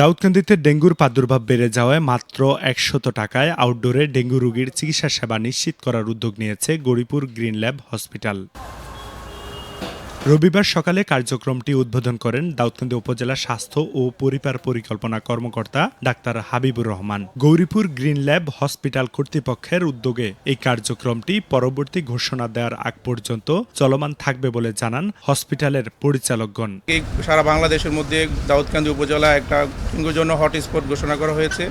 দাউদকান্দিতে ডেঙ্গুর প্রাদুর্ভাব বেড়ে যাওয়ায় মাত্র একশত টাকায় আউটডোরে ডেঙ্গু রোগীর চিকিৎসা সেবা নিশ্চিত করার উদ্যোগ নিয়েছে গরিপুর গ্রিন ল্যাব হসপিটাল। রবিবার সকালে কার্যক্রমটি উদ্বোধন করেন দাউদকান্দি উপজেলা স্বাস্থ্য ও পরিবার পরিকল্পনা কর্মকর্তা doctor Habibur Rahman. Gouripur green lab hospital কর্তৃপক্ষের উদ্যোগে এই কার্যক্রমটি পরবর্তী ঘোষণা দেওয়ার আগ পর্যন্ত চলমান থাকবে বলে জানান হসপিটালের পরিচালকগণ। এই সারা বাংলাদেশের মধ্যে দাউদকান্দি উপজেলা একটা ডেঙ্গুর জন্য হটস্পট ঘোষণা করা হয়েছে।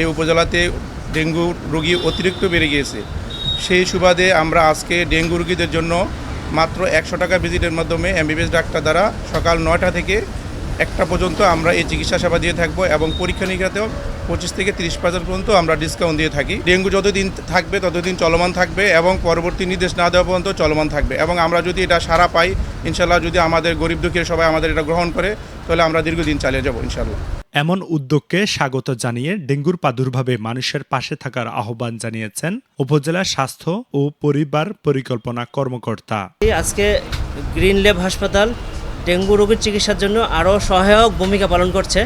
এই উপজেলাতে ডেঙ্গু রোগী অতিরিক্ত বেড়ে গিয়েছে। সেই সুবাদে আমরা আজকে ডেঙ্গু রোগীদের জন্য মাত্র একশো টাকা ভিজিটের মাধ্যমে এমবিবিএস ডাক্তার দ্বারা সকাল নয়টা থেকে একটা পর্যন্ত আমরা এই চিকিৎসা সেবা দিয়ে থাকব এবং পরীক্ষা নিরীক্ষাতেও পঁচিশ থেকে তিরিশ পার্সেন্ট পর্যন্ত আমরা ডিসকাউন্ট দিয়ে থাকি। ডেঙ্গু যতদিন থাকবে ততদিন চলমান থাকবে এবং পরবর্তী নির্দেশ না দেওয়া পর্যন্ত চলমান থাকবে। এবং আমরা যদি এটা সারা পাই ইনশাল্লাহ যদি আমাদের গরিব দুঃখীর সবাই আমাদের এটা গ্রহণ করে তাহলে আমরা দীর্ঘদিন চালিয়ে যাব ইনশাল্লাহ এমন উদ্যোগকে স্বাগত জানিয়ে ডেঙ্গুর প্রাদুর্ভাবে মানুষের পাশে থাকার আহ্বান জানিয়েছেন উপজেলা স্বাস্থ্য ও পরিবার পরিকল্পনা কর্মকর্তা। এই আজকে গ্রিন ল্যাব হাসপাতাল ডেঙ্গু রোগীর চিকিৎসার জন্য আরও সহায়ক ভূমিকা পালন করছে।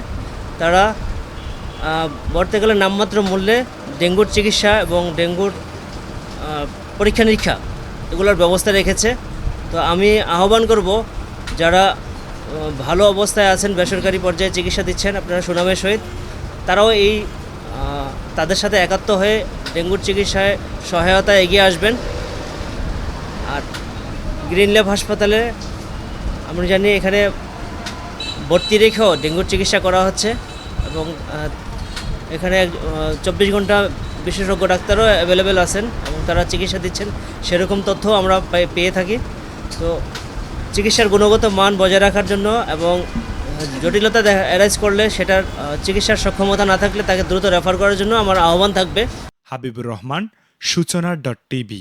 তারা বলতে গেলে নামমাত্র মূল্যে ডেঙ্গুর চিকিৎসা এবং ডেঙ্গুর পরীক্ষা নিরীক্ষা এগুলোর ব্যবস্থা রেখেছে। তো আমি আহ্বান করব, যারা ভালো অবস্থায় আছেন, বেসরকারি পর্যায়ে চিকিৎসা দিচ্ছেন, আপনারা সুনামের সহিত, তারাও এই তাদের সাথে একাত্ম হয়ে ডেঙ্গুর চিকিৎসায় সহায়তা এগিয়ে আসবেন। আর গ্রিন ল্যাব হাসপাতালে আমরা জানি এখানে ভর্তি রেখেও ডেঙ্গুর চিকিৎসা করা হচ্ছে এবং এখানে চব্বিশ ঘণ্টা বিশেষজ্ঞ ডাক্তারও অ্যাভেলেবেল আছেন এবং তারা চিকিৎসা দিচ্ছেন। সেরকম তথ্য আমরা পেয়ে থাকি। তো চিকিৎসার গুণগত মান বজায় রাখার জন্য এবং জটিলতা অ্যারাইজ করলে সেটার চিকিৎসার সক্ষমতা না থাকলে তাকে দ্রুত রেফার করার জন্য আমার আহ্বান থাকবে। Habibur Rahman, Suchona dot TV.